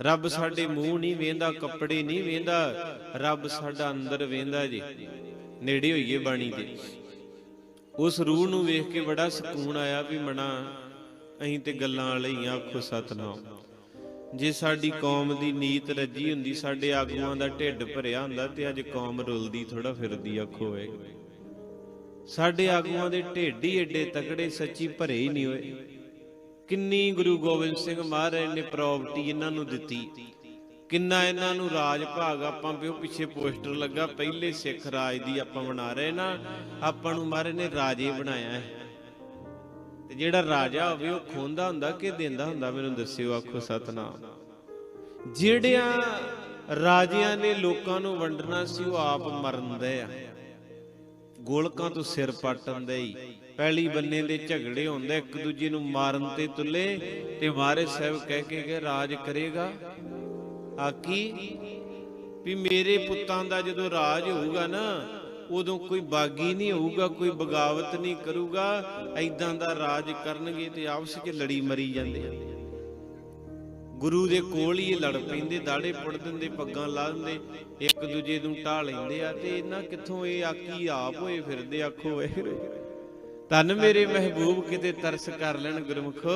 ਰੱਬ ਸਾਡੇ ਮੂੰਹ ਨਹੀਂ ਵੇਂਦਾ, ਕੱਪੜੇ ਨਹੀਂ ਵੇਂਦਾ, ਰੱਬ ਸਾਡਾ ਅੰਦਰ ਵੇਂਦਾ ਜੀ। ਨੇੜੇ ਹੋਈਏ ਬਾਣੀ ਦੇ। ਉਸ ਰੂਹ ਨੂੰ ਵੇਖ ਕੇ ਬੜਾ ਸਕੂਨ ਆਇਆ ਵੀ ਮਣਾ ਅਹੀਂ ਤੇ ਗੱਲਾਂ ਵਾਲੇ ਹੀ ਆਖੋ ਸਤਨਾਮ। ਜੇ ਸਾਡੀ ਕੌਮ ਦੀ ਨੀਤ ਰੱਜੀ ਹੁੰਦੀ, ਸਾਡੇ ਆਗੂਆਂ ਦਾ ਢਿੱਡ ਭਰਿਆ ਹੁੰਦਾ, ਤੇ ਅੱਜ ਕੌਮ ਰੁਲਦੀ ਥੋੜਾ ਫਿਰਦੀ, ਆਖੋ ਵੇ। ਸਾਡੇ ਆਗੂਆਂ ਦੇ ਢਿੱਡ ਹੀ ਏਡੇ ਤਕੜੇ, ਸੱਚੀ ਭਰੇ ਹੀ ਨਹੀਂ ਹੋਏ। ਕਿੰਨੀ ਗੁਰੂ ਗੋਬਿੰਦ ਸਿੰਘ ਮਹਾਰਾਜ ਨੇ ਪ੍ਰਾਪਰਟੀ ਇਹਨਾਂ ਨੂੰ ਦਿੱਤੀ। ਕਿੰਨਾ ਇਹਨਾਂ ਨੂੰ ਰਾਜ ਭਾਗ ਆਪਾਂ ਪਿਓ ਪਿੱਛੇ ਪੋਸਟਰ ਲੱਗਾ, ਪਹਿਲੇ ਸਿੱਖ ਰਾਜ ਦੀ ਆਪਾਂ ਬਣਾ ਰਹੇ ਨਾ, ਆਪਾਂ ਨੂੰ ਮਹਾਰਾਜ ਨੇ ਰਾਜੇ ਬਣਾਇਆ ਹੈ। ਤੇ ਜਿਹੜਾ ਰਾਜਾ ਹੋਵੇ ਉਹ ਖੋਂਦਾ ਹੁੰਦਾ ਕਿ ਦਿੰਦਾ ਹੁੰਦਾ, ਮੈਨੂੰ ਦੱਸਿਓ, ਆਖੋ ਸਤਨਾਮ। ਜਿਹੜਿਆਂ ਰਾਜਿਆਂ ਨੇ ਲੋਕਾਂ ਨੂੰ ਵੰਡਣਾ ਸੀ, ਉਹ ਆਪ ਮਰਨਦੇ ਆ। ਗੋਲਕਾਂ ਤੋਂ ਸਿਰ ਪੱਟਣ ਦੇ ਹੀ। ਪਹਿਲੀ ਬੰਨੇ ਦੇ ਝਗੜੇ ਹੁੰਦੇ, ਇੱਕ ਦੂਜੇ ਨੂੰ ਮਾਰਨ ਤੇ ਤੁਲੇ ਤੇ ਮਹਾਰਾਜ ਸਾਹਿਬ ਕਹਿ ਕੇ ਗਏ, ਰਾਜ ਕਰੇਗਾ? ਆਕੀ ਵੀ ਮੇਰੇ ਪੁੱਤਾਂ ਦਾ ਜਦੋਂ ਰਾਜ ਹੋਊਗਾ ਨਾ, ਉਦੋਂ ਕੋਈ ਬਾਗੀ ਨਹੀਂ ਹੋਊਗਾ, ਕੋਈ ਬਗਾਵਤ ਨਹੀਂ ਕਰੂਗਾ। ਐਦਾਂ ਦਾ ਰਾਜ ਕਰਨਗੇ ਤੇ ਆਪਸ ਵਿੱਚ ਲੜੀ ਮਰੀ ਜਾਂਦੇ ਆ। ਗੁਰੂ ਦੇ ਕੋਲ ਹੀ ਲੜ ਪੈਂਦੇ, ਦਾੜੇ ਪੁੱਟ ਦਿੰਦੇ, ਪੱਗਾਂ ਲਾ ਦਿੰਦੇ, ਇੱਕ ਦੂਜੇ ਨੂੰ ਢਾ ਲੈਂਦੇ ਆ ਤੇ ਇਹਨਾਂ ਕਿੱਥੋਂ ਇਹ ਆਕੀ ਆਪ ਹੋਏ ਫਿਰਦੇ, ਆਖੋ ਵਾਹਿਗੁਰੂ ਧੰਨ ਮੇਰੇ ਮਹਿਬੂਬ, ਕਿਤੇ ਤਰਸ ਕਰ ਲੈਣ ਗੁਰਮੁਖ।